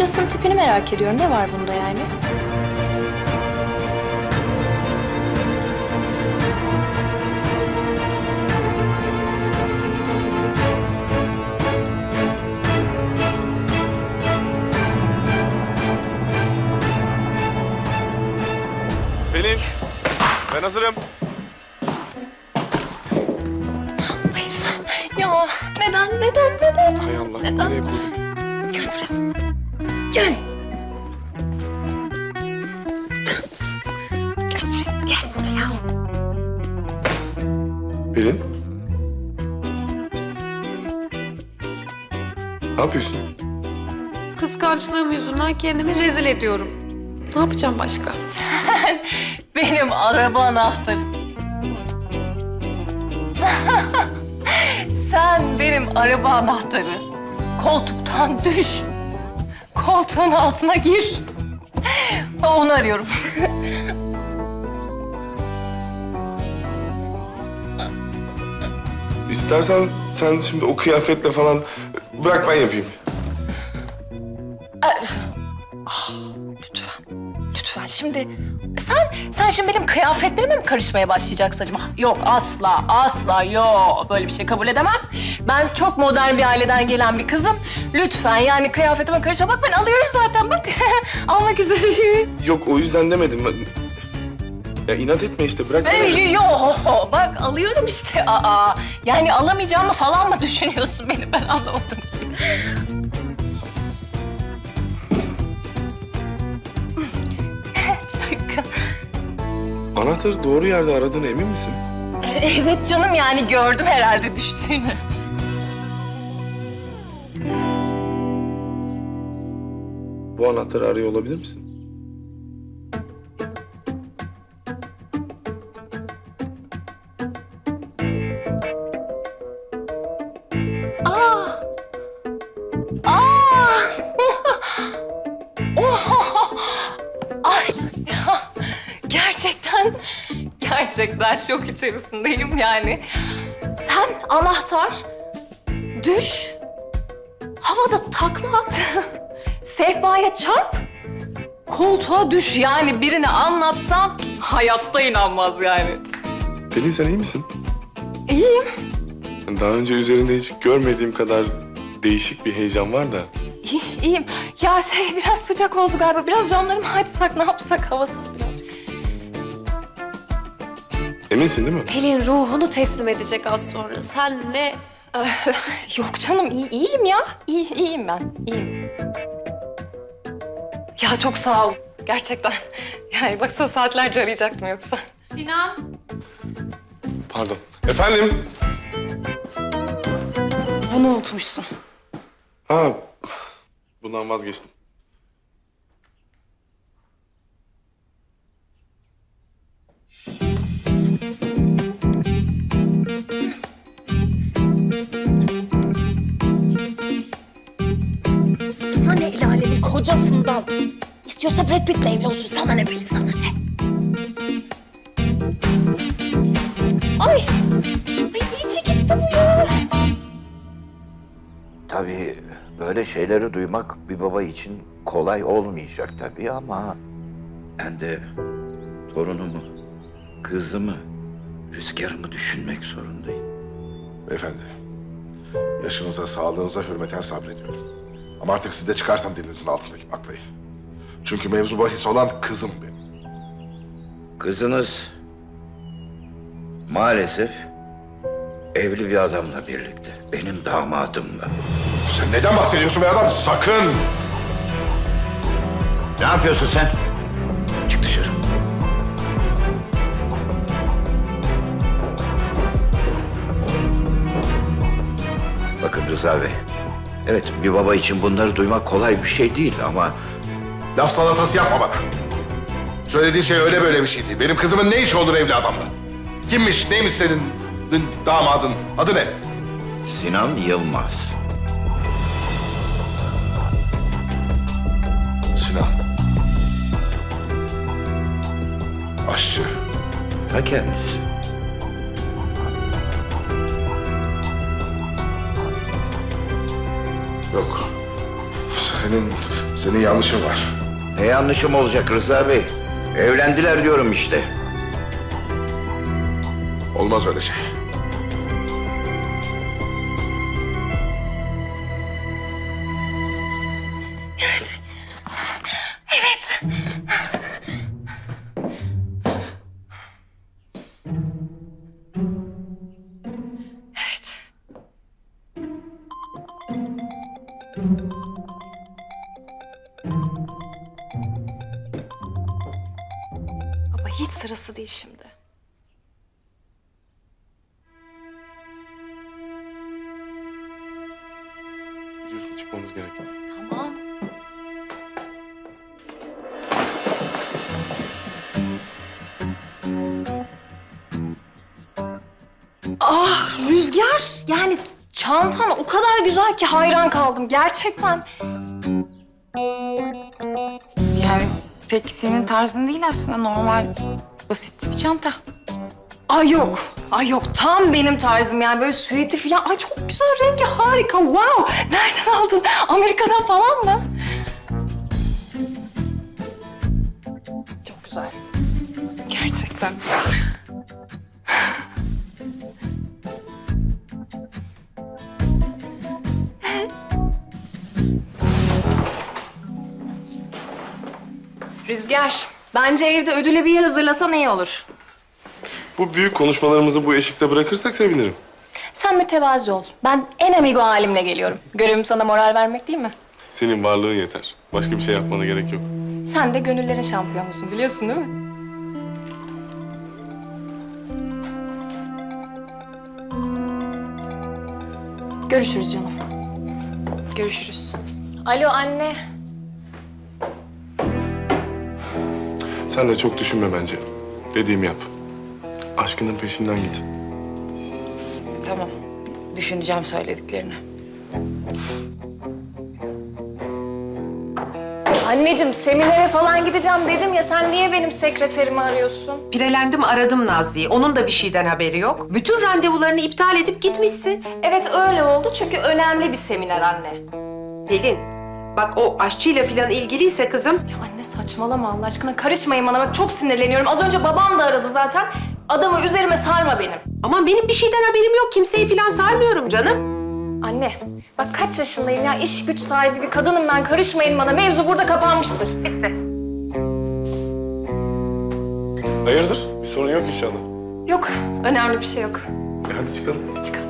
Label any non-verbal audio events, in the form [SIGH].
kızın tipini merak ediyorum. Ne var bunda yani? Pelin, ben hazırım. Ya neden, neden, neden? Hay Allah, Neden? nereye koydun? Gel buraya. Gel. Gel buraya, gel buraya. Pelin. Ne yapıyorsun? Kıskançlığım yüzünden kendimi rezil ediyorum. Ne yapacağım başka? [LAUGHS] Benim araba anahtarım. [LAUGHS] Sen benim araba anahtarı. Koltuktan düş. Koltuğun altına gir. Onu arıyorum. İstersen sen şimdi o kıyafetle falan bırak ben yapayım. Lütfen. Şimdi sen, sen şimdi benim kıyafetlerime mi karışmaya başlayacaksın acaba? Yok asla, asla yok. Böyle bir şey kabul edemem. Ben çok modern bir aileden gelen bir kızım. Lütfen yani kıyafetime karışma. Bak ben alıyorum zaten bak. [LAUGHS] Almak üzereyim. Yok o yüzden demedim. Ben- Ya inat etme işte bırak. Ey, yo, bak alıyorum işte. Aa, yani alamayacağımı falan mı [LAUGHS] düşünüyorsun beni? Ben anlamadım ki. Anahtarı doğru yerde aradığına emin misin? [LAUGHS] Evet canım yani gördüm herhalde düştüğünü. Bu anahtarı arıyor olabilir misin? Gerçekten şok içerisindeyim yani. Sen anahtar, düş, havada takla at, [LAUGHS] sehpaya çarp, koltuğa düş. Yani birine anlatsan hayatta inanmaz yani. Pelin sen iyi misin? İyiyim. Daha önce üzerinde hiç görmediğim kadar değişik bir heyecan var da. İyi, iyiyim. Ya şey biraz sıcak oldu galiba. Biraz camları mı açsak ne yapsak havasız birazcık. Eminsin değil mi? Pelin ruhunu teslim edecek az sonra. Sen ne? [LAUGHS] Yok canım iyi, iyiyim ya. İyi, iyiyim ben. iyiyim. Ya çok sağ ol. Gerçekten. [LAUGHS] Yani baksana saatlerce arayacaktım yoksa. Sinan. Pardon. Efendim? Bunu unutmuşsun. Ha, bundan vazgeçtim. Kocasından? İstiyorsa Brad Pitt'le evli olsun. Sana ne Pelin sana ne? Ay! Ay iyice gitti bu ya. Tabii böyle şeyleri duymak bir baba için kolay olmayacak tabii ama... Ben de torunumu, kızımı, rüzgarımı düşünmek zorundayım. Beyefendi, yaşınıza, sağlığınıza hürmeten sabrediyorum. Ama artık siz de çıkarsam dilinizin altındaki baklayı. Çünkü mevzu bahis olan kızım benim. Kızınız maalesef evli bir adamla birlikte. Benim damadımla. Sen neden bahsediyorsun be adam? Sakın! Ne yapıyorsun sen? Çık dışarı. Bakın Rıza Bey. Evet bir baba için bunları duymak kolay bir şey değil ama Laf salatası yapma bana. Söylediğin şey öyle böyle bir şey değil. Benim kızımın ne işi olur evli adamla? Kimmiş, neymiş senin dün damadın? Adı ne? Sinan Yılmaz. Sinan. Aşçı. Ta kendisi. Yok. Senin, senin yanlışın var. Ne yanlışım olacak Rıza Bey? Evlendiler diyorum işte. Olmaz öyle şey. Sırası değil şimdi. Biliyorsun çıkmamız gerek. Tamam. Ah Rüzgar yani çantan o kadar güzel ki hayran kaldım gerçekten. Pek senin tarzın değil aslında normal basit bir çanta. Ay yok. Ay yok tam benim tarzım yani böyle süeti falan. Ay çok güzel rengi harika wow. Nereden aldın? Amerika'dan falan mı? Çok güzel. Gerçekten. Rüzgar bence evde ödüle bir yer hazırlasan iyi olur. Bu büyük konuşmalarımızı bu eşikte bırakırsak sevinirim. Sen mütevazi ol. Ben en amigo halimle geliyorum. Görevim sana moral vermek değil mi? Senin varlığın yeter. Başka bir şey yapmana gerek yok. Sen de gönüllerin şampiyonusun biliyorsun değil mi? Görüşürüz canım. Görüşürüz. Alo anne. Sen de çok düşünme bence. Dediğimi yap. Aşkının peşinden git. Tamam. Düşüneceğim söylediklerini. Anneciğim seminere falan gideceğim dedim ya sen niye benim sekreterimi arıyorsun? Pirelendim aradım Nazlı'yı. Onun da bir şeyden haberi yok. Bütün randevularını iptal edip gitmişsin. Evet öyle oldu çünkü önemli bir seminer anne. Pelin, bak o aşçıyla falan ilgiliyse kızım... Ya anne saçmalama Allah aşkına karışmayın bana bak çok sinirleniyorum. Az önce babam da aradı zaten. Adamı üzerime sarma benim. Aman benim bir şeyden haberim yok. Kimseyi falan sarmıyorum canım. Anne bak kaç yaşındayım ya iş güç sahibi bir kadınım ben karışmayın bana. Mevzu burada kapanmıştır. Hayırdır? Bir sorun yok inşallah. Yok önemli bir şey yok. E hadi çıkalım. Hadi çıkalım.